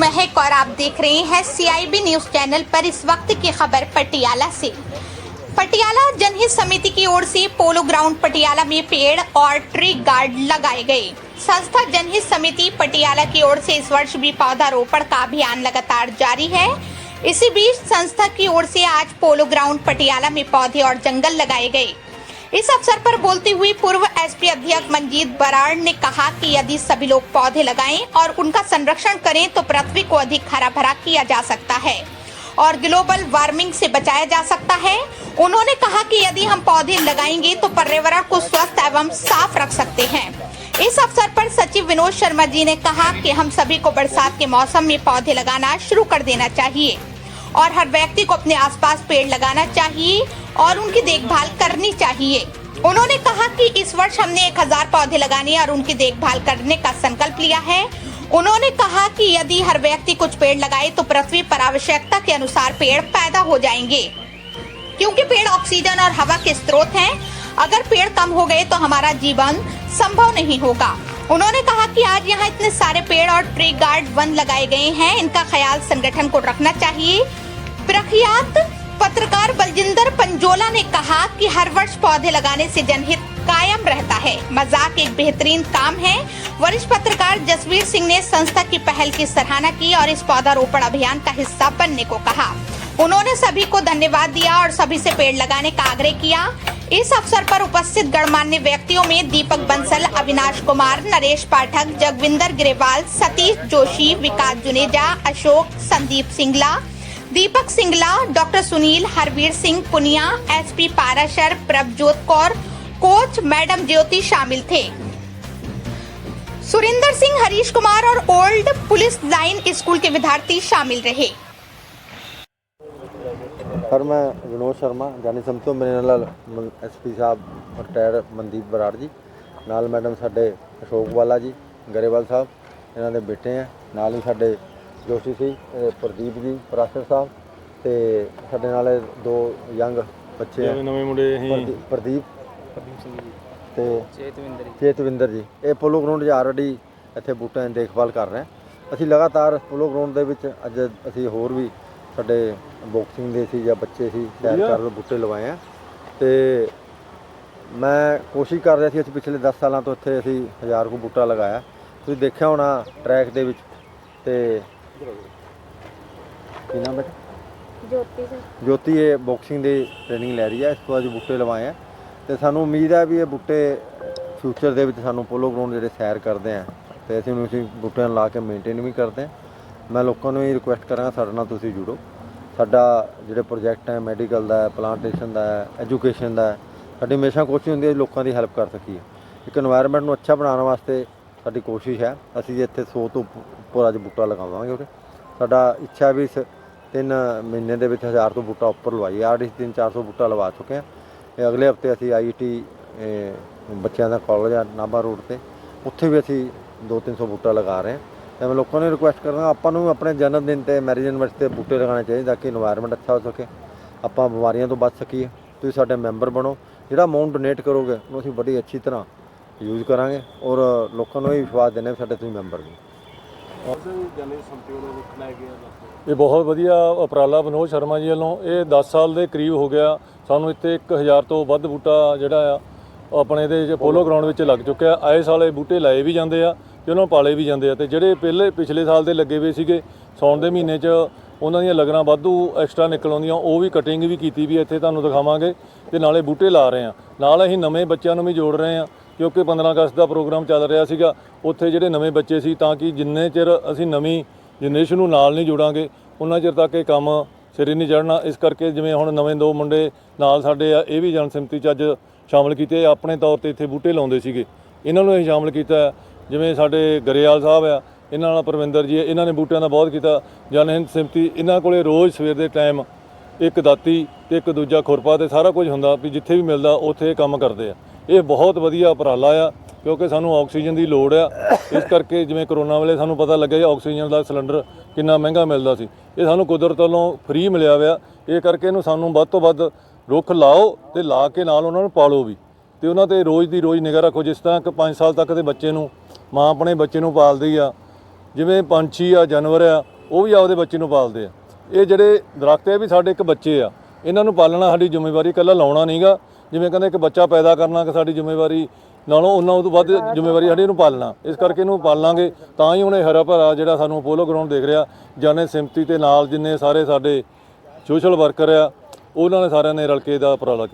महक और आप देख रहे हैं सीआईबी न्यूज़ चैनल पर इस वक्त की खबर पटियाला से। पटियाला जनहित समिति की ओर से पोलो ग्राउंड पटियाला में पेड़ और ट्री गार्ड लगाए गए। संस्था जनहित समिति पटियाला की ओर से इस वर्ष भी पौधारोपण का अभियान लगातार जारी है। इसी बीच संस्था की ओर से आज पोलो ग्राउंड पटियाला में पौधे और जंगल लगाए गए। इस अवसर पर बोलते हुए पूर्व एसपी अध्यक्ष मंजीत बराड़ ने कहा कि यदि सभी लोग पौधे लगाएँ और उनका संरक्षण करें तो पृथ्वी को अधिक हरा भरा किया जा सकता है और ग्लोबल वार्मिंग से बचाया जा सकता है। उन्होंने कहा कि यदि हम पौधे लगाएँगे तो पर्यावरण को स्वस्थ एवं साफ़ रख सकते हैं। इस अवसर पर सचिव विनोद शर्मा जी ने कहा कि हम सभी को बरसात के मौसम में पौधे लगाना शुरू कर देना चाहिए। और हर व्यक्ति को अपने आसपास पेड़ लगाना चाहिए और उनकी देखभाल करनी चाहिए। उन्होंने कहा कि इस वर्ष हमने 1000 पौधे लगाने और उनकी देखभाल करने का संकल्प लिया है। उन्होंने कहा कि यदि हर व्यक्ति कुछ पेड़ लगाए तो पृथ्वी पर आवश्यकता के अनुसार पेड़ पैदा हो जाएँगे। क्योंकि पेड़ ऑक्सीजन और हवा के स्रोत हैं, अगर पेड़ कम हो गए तो हमारा जीवन संभव नहीं होगा। उन्होंने कहा कि आज यहाँ इतने सारे पेड़ और ट्री गार्ड वन लगाए गए हैं। इनका ख्याल संगठन को रखना चाहिए। प्रख्यात पत्रकार बलजिंदर पंजोला ने कहा कि हर वर्ष पौधे लगाने से जनहित कायम रहता है। मज़ाक एक बेहतरीन काम है। वरिष्ठ पत्रकार जसवीर सिंह ने संस्था की पहल की सराहना की और इस पौधारोपण अभियान का हिस्सा बनने को कहा। उन्होंने सभी को धन्यवाद दिया और सभी से पेड़ लगाने का आग्रह किया। इस अवसर पर उपस्थित गणमान्य व्यक्तियों में Deepak Bansal, Avinash Kumar, Naresh Pathak, Jagvinder Grewal, Satish Joshi, Vikas Juneja, Ashok, Sandeep Singla Deepak Singla doctor Sunil Harvir Singh Punia SP Parashar Prabhjot Kaur coach madam Jyoti शामिल थे सुरिंदर सिंह हरीश कुमार और ओल्ड पुलिस लाइन स्कूल के विद्यार्थी शामिल रहे sir ਮੈਂ ਵਿਨੋਦ ਸ਼ਰਮਾ ਜਾਨੀ ਸਮ ਤੋਂ ਮੇਰੇ ਨਾਲ ਐਸਪੀ ਸਾਹਿਬ ਰਿਟਾਇਰ ਮਨਦੀਪ ਬਰਾੜ ਜੀ ਨਾਲ ਮੈਡਮ ਸਾਡੇ ਅਸ਼ੋਕ ਵਾਲਾ ਜੀ ਗਰੇਵਾਲ ਸਾਹਿਬ ਇਹਨਾਂ ਦੇ ਬੇਟੇ ਆ ਨਾਲ ਹੀ ਸਾਡੇ ਜੋਸ਼ੀ ਸੀ ਅਹ ਪ੍ਰਦੀਪ ਜੀ ਪ੍ਰਾਸ਼ਰ ਸਾਹਿਬ ਤੇ ਸਾਡੇ ਨਾਲ ਇਹ ਦੋ ਯੰਗ ਬੱਚੇ ਆ। ਨਵੇਂ ਨਵੇਂ ਮੁੰਡੇ ਅਸੀਂ ਪ੍ਰਦੀ- ਪ੍ਰਦੀਪ ਪ੍ਰਦੀਪ ਸਿੰਘ ਜੀ। ਤੇ ਚੇਤਵਿੰਦਰ ਜੀ। ਚੇਤਵਿੰਦਰ ਜੀ। ਇਹ ਪੋਲੋ ਗਰਾਊਂਡ 'ਚ ਆਲਰੇਡੀ ਇੱਥੇ ਬੂਟਿਆਂ ਦੀ ਦੇਖਭਾਲ ਕਰ ਰਹੇ ਹਾਂ ਅਸੀਂ ਲਗਾਤਾਰ ਪੋਲੋ ਗਰਾਊਂਡ ਦੇ ਵਿੱਚ ਅੱਜ ਅਸੀਂ ਹੋਰ ਵੀ ਸਾਡੇ ਬਾਕਸਿੰਗ ਦੇ ਸੀ ਜਾਂ ਬੱਚੇ ਸੀ ਸੈਰ ਵਧੀਆ। ਕਰਨ ਬੂਟੇ ਲਵਾਏ ਆ। ਤੇ ਮੈਂ ਕੋਸ਼ਿਸ਼ ਕਰ ਰਿਹਾ ਸੀ ਅਸੀਂ ਪਿਛਲੇ 10 ਸਾਲਾਂ ਤੋਂ ਇੱਥੇ ਅਸੀਂ ਹਜ਼ਾਰ ਕੁ ਬੂਟਾ ਲਗਾਇਆ। ਤੁਸੀਂ ਦੇਖਿਆ ਹੋਣਾ ਟਰੈਕ ਦੇ ਵਿੱਚ ਤੇ ਕੀ ਨਾਮ ਬੇਟਾ? ਜੋਤੀ ਸਰ। ਜੋਤੀ ਇਹ ਬਾਕਸਿੰਗ ਦੀ ਟ੍ਰੇਨਿੰਗ ਲੈ ਰਹੀ ਹੈ। ਇਸ ਤੋਂ ਅੱਜ ਬੁੱਟੇ ਲਵਾਏ ਆ। ਤੇ ਸਾਨੂੰ ਉਮੀਦ ਹੈ ਵੀ ਇਹ ਬੁੱਟੇ ਫਿਊਚਰ ਦੇ ਵਿੱਚ ਸਾਨੂੰ ਪੋਲੋ ਗਰਾਊਂਡ ਜਿਹੜੇ ਸੈਰ ਕਰਦੇ ਆ ਤੇ ਅਸੀਂ ਉਹਨੂੰ ਅਸੀਂ ਬੁੱਟਿਆਂ ਨੂੰ ਲਾ ਕੇ ਮੇਨਟੇਨ ਵੀ ਕਰਦੇ ਆ। ਮੈਂ ਲੋਕਾਂ ਨੂੰ ਇਹ ਰਿਕੁਐਸਟ ਕਰਾਂਗਾ ਸਾਡੇ ਨਾਲ ਤੁਸੀਂ ਜੁੜੋ। ਸਾਡਾ ਜਿਹੜੇ ਪ੍ਰੋਜੈਕਟ ਹੈ ਮੈਡੀਕਲ ਦਾ ਪਲਾਂਟੇਸ਼ਨ ਦਾ ਐਜੂਕੇਸ਼ਨ ਦਾ ਸਾਡੀ ਹਮੇਸ਼ਾ ਕੋਸ਼ਿਸ਼ ਹੁੰਦੀ ਹੈ ਲੋਕਾਂ ਦੀ ਹੈਲਪ ਕਰ ਸਕੀਏ। ਇੱਕ এনवायरमेंट ਨੂੰ ਅੱਛਾ ਬਣਾਉਣ ਵਾਸਤੇ ਸਾਡੀ ਕੋਸ਼ਿਸ਼ ਹੈ, ਅਸੀਂ ਜੇ ਇੱਥੇ 100 ਤੋਂ ਉੱਪਰ ਅੱਜ ਬੂਟਾ ਲਗਾਵਾਂਗੇ ਉਹਦੇ ਸਾਡਾ ਇੱਛਾ ਵੀ ਇਸ ਤਿੰਨ ਮਹੀਨੇ ਦੇ ਵਿੱਚ ਹਜ਼ਾਰ ਤੋਂ ਬੂਟਾ ਉੱਪਰ ਲਵਾਈ ਆ ਤਿੰਨ ਚਾਰ ਸੌ ਬੂਟਾ ਲਵਾ ਚੁੱਕੇ ਆ ਇਹ ਅਗਲੇ ਹਫ਼ਤੇ ਅਸੀਂ ਆਈਟੀ ਬੱਚਿਆਂ ਦਾ ਕਾਲਜ ਆ, ਨਾਭਾ ਰੋਡ ਤੇ। ਉੱਥੇ ਵੀ ਅਸੀਂ 2-300 ਬੂਟਾ ਲਗਾ ਰਹੇ ਹਾਂ। ਤੇ ਮੈਂ ਲੋਕਾਂ ਨੂੰ ਰਿਕੁਐਸਟ ਕਰਦਾ ਆਪਾਂ ਨੂੰ ਆਪਣੇ ਜਨਮ ਦਿਨ ਤੇ ਮੈਰਿਜ ਐਨਵਰਸਰੀ ਤੇ ਬੂਟੇ ਲਗਾਉਣੇ ਚਾਹੀਦੇ ਤਾਂ ਕਿ এনवायरमेंट ਅੱਛਾ ਹੋ ਸਕੇ। ਆਪਾਂ ਬਿਮਾਰੀਆਂ ਤੋਂ ਬਚ ਸਕੀਏ। ਤੁਸੀਂ ਸਾਡੇ ਮੈਂਬਰ ਬਣੋ। ਜਿਹੜਾ ਅਮਾਉਂਟ ਡੋਨੇਟ ਕਰੋਗੇ, ਉਹਨੂੰ ਅਸੀਂ ਬੜੀ ਅੱਛੀ ਤਰ੍ਹਾਂ ਯੂਜ਼ ਕਰਾਂਗੇ ਔਰ ਲੋਕਾਂ ਨੂੰ ਇਹ ਵਿਸ਼ਵਾਸ ਦਿੰਦੇ ਸਾਡੇ ਤੁਸੀਂ ਮੈਂਬਰ ਨੇ ਇਹ ਬਹੁਤ ਵਧੀਆ ਉਪਰਾਲਾ ਵਿਨੋਦ ਸ਼ਰਮਾ ਜੀ ਵੱਲੋਂ। ਇਹ 10 ਸਾਲ ਦੇ ਕਰੀਬ ਹੋ ਗਿਆ। ਸਾਨੂੰ ਇੱਥੇ 1000 ਤੋਂ ਵੱਧ ਬੂਟਾ ਜਿਹੜਾ ਆ ਆਪਣੇ ਦੇ ਚ ਪੋਲੋ ਗਰਾਊਂਡ ਵਿੱਚ ਲੱਗ ਚੁੱਕਿਆ ਆਏ ਸਾਲ ਇਹ ਬੂਟੇ ਲਾਏ ਵੀ ਜਾਂਦੇ ਆ ਤੇ ਉਹਨਾਂ ਨੂੰ ਪਾਲੇ ਵੀ ਜਾਂਦੇ ਆ ਤੇ ਜਿਹੜੇ ਪਹਿਲੇ, ਪਿਛਲੇ ਸਾਲ ਦੇ ਲੱਗੇ ਹੋਏ ਸੀਗੇ ਸੌਣ ਦੇ ਮਹੀਨੇ 'ਚ ਉਹਨਾਂ ਦੀਆਂ ਲੱਗਣਾ ਵਾਧੂ ਐਕਸਟਰਾ ਨਿਕਲ ਆਉਂਦੀਆਂ ਉਹ ਵੀ ਕਟਿੰਗ ਵੀ ਕੀਤੀ ਵੀ ਇੱਥੇ ਤੁਹਾਨੂੰ ਦਿਖਾਵਾਂਗੇ ਤੇ ਨਾਲੇ ਬੂਟੇ ਲਾ ਰਹੇ ਆ। ਨਾਲ ਅਸੀਂ ਨਵੇਂ ਬੱਚਿਆਂ ਨੂੰ ਵੀ ਜੋੜ ਰਹੇ ਆ। ਕਿਉਂਕਿ 15 ਅਗਸਤ ਦਾ ਪ੍ਰੋਗਰਾਮ ਚੱਲ ਰਿਹਾ ਸੀਗਾ, ਉੱਥੇ ਜਿਹੜੇ ਨਵੇਂ ਬੱਚੇ ਸੀ ਤਾਂ ਕਿ ਜਿੰਨੇ ਚਿਰ ਅਸੀਂ ਨਵੀਂ ਜਨਰੇਸ਼ਨ ਨੂੰ ਨਾਲ ਨਹੀਂ ਜੋੜਾਂਗੇ, ਉਹਨਾਂ ਚਿਰ ਤੱਕ ਇਹ ਕੰਮ ਸਿਰੇ ਨਹੀਂ ਚੜ੍ਹਨਾ। ਇਸ ਕਰਕੇ ਜਿਵੇਂ ਹੁਣ ਨਵੇਂ ਦੋ ਮੁੰਡੇ ਨਾਲ ਸਾਡੇ ਆ, ਇਹ ਵੀ ਜਨਸਮਿਤੀ 'ਚ ਅੱਜ ਸ਼ਾਮਲ ਕੀਤੇ। ਆਪਣੇ ਤੌਰ ਤੇ ਇੱਥੇ ਬੂਟੇ ਲਾਉਂਦੇ ਸੀਗੇ। ਇਹਨਾਂ ਨੂੰ ਅਸੀਂ ਸ਼ਾਮਲ ਕੀਤਾ। ਜਿਵੇਂ ਸਾਡੇ ਗਰੇਵਾਲ ਸਾਹਿਬ ਆ, ਇਹਨਾਂ ਨਾਲ ਪਰਵਿੰਦਰ ਜੀ ਇਹਨਾਂ ਨੇ ਬੂਟਿਆਂ ਦਾ ਬਹੁਤ ਕੀਤਾ। ਜਨ ਹਿੰਦ ਇਹਨਾਂ ਕੋਲੇ ਰੋਜ਼ ਸਵੇਰ ਦੇ ਟਾਈਮ ਇੱਕ ਦਾਤੀ ਤੇ ਇੱਕ ਦੂਜਾ ਖੁਰਪਾ ਤੇ ਸਾਰਾ ਕੁਝ ਹੁੰਦਾ ਵੀ ਜਿੱਥੇ ਵੀ ਮਿਲਦਾ, ਉੱਥੇ ਇਹ ਕੰਮ ਕਰਦੇ ਆ। ਇਹ ਬਹੁਤ ਵਧੀਆ ਉਪਰਾਲਾ ਆ, ਕਿਉਂਕਿ ਸਾਨੂੰ ਆਕਸੀਜਨ ਦੀ ਲੋੜ ਆ। ਇਸ ਕਰਕੇ ਜਿਵੇਂ ਕਰੋਨਾ ਵੇਲੇ ਸਾਨੂੰ ਪਤਾ ਲੱਗਿਆ ਜੀ ਆਕਸੀਜਨ ਦਾ ਸਿਲੰਡਰ ਕਿੰਨਾ ਮਹਿੰਗਾ ਮਿਲਦਾ ਸੀ। ਇਹ ਸਾਨੂੰ ਕੁਦਰਤ ਵੱਲੋਂ ਫ੍ਰੀ ਮਿਲਿਆ ਹੋਇਆ। ਇਹ ਕਰਕੇ ਇਹਨੂੰ ਸਾਨੂੰ ਵੱਧ ਤੋਂ ਵੱਧ ਰੁੱਖ ਲਾਓ ਤੇ ਲਾ ਕੇ ਨਾਲ ਉਹਨਾਂ ਨੂੰ ਪਾਲੋ ਵੀ। ਤੇ ਉਹਨਾਂ ਤੇ ਰੋਜ਼ ਦੀ ਰੋਜ਼ ਨਿਗਾਹ ਰੱਖੋ, ਜਿਸ ਤਰ੍ਹਾਂ ਕਿ 5 ਸਾਲ ਤੱਕ ਦੇ ਬੱਚੇ ਨੂੰ, ਮਾਂ ਆਪਣੇ ਬੱਚੇ ਨੂੰ ਪਾਲਦੀ ਆ। ਜਿਵੇਂ ਪੰਛੀ ਆ, ਜਾਨਵਰ ਆ, ਉਹ ਵੀ ਆਪਦੇ ਬੱਚੇ ਨੂੰ ਪਾਲਦੇ ਆ। ਇਹ ਜਿਹੜੇ ਦਰਖਤ ਆ ਵੀ ਸਾਡੇ ਇੱਕ ਬੱਚੇ ਆ। ਇਹਨਾਂ ਨੂੰ ਪਾਲਣਾ ਸਾਡੀ ਜ਼ਿੰਮੇਵਾਰੀ ਇਕੱਲਾ ਲਾਉਣਾ ਨਹੀਂਗਾ ਜਿਵੇਂ ਕਹਿੰਦੇ ਇੱਕ ਬੱਚਾ ਪੈਦਾ ਕਰਨਾ ਕਿ ਸਾਡੀ ਜ਼ਿੰਮੇਵਾਰੀ ਨਾਲੋਂ ਉਹਨਾਂ ਉਹ ਤੋਂ ਵੱਧ ਜ਼ਿੰਮੇਵਾਰੀ ਸਾਡੀ ਇਹਨੂੰ ਪਾਲਣਾ। ਇਸ ਕਰਕੇ ਇਹਨੂੰ ਪਾਲਾਂਗੇ, ਤਾਂ ਹੀ ਉਹਨੇ ਹਰਾ ਭਰਾ ਜਿਹੜਾ ਸਾਨੂੰ ਪੋਲੋ ਗਰਾਊਂਡ ਦੇਖ ਰਿਹਾ ਜਾਨੇ ਸਿਮਤੀ ਤੇ ਨਾਲ ਜਿੰਨੇ ਸਾਰੇ ਸਾਡੇ ਸੋਸ਼ਲ ਵਰਕਰ ਆ, ਉਹਨਾਂ ਨੇ ਸਾਰਿਆਂ ਨੇ ਰਲ ਕੇ ਇਹਦਾ ਉਪਰਾਲਾ ਕੀਤਾ।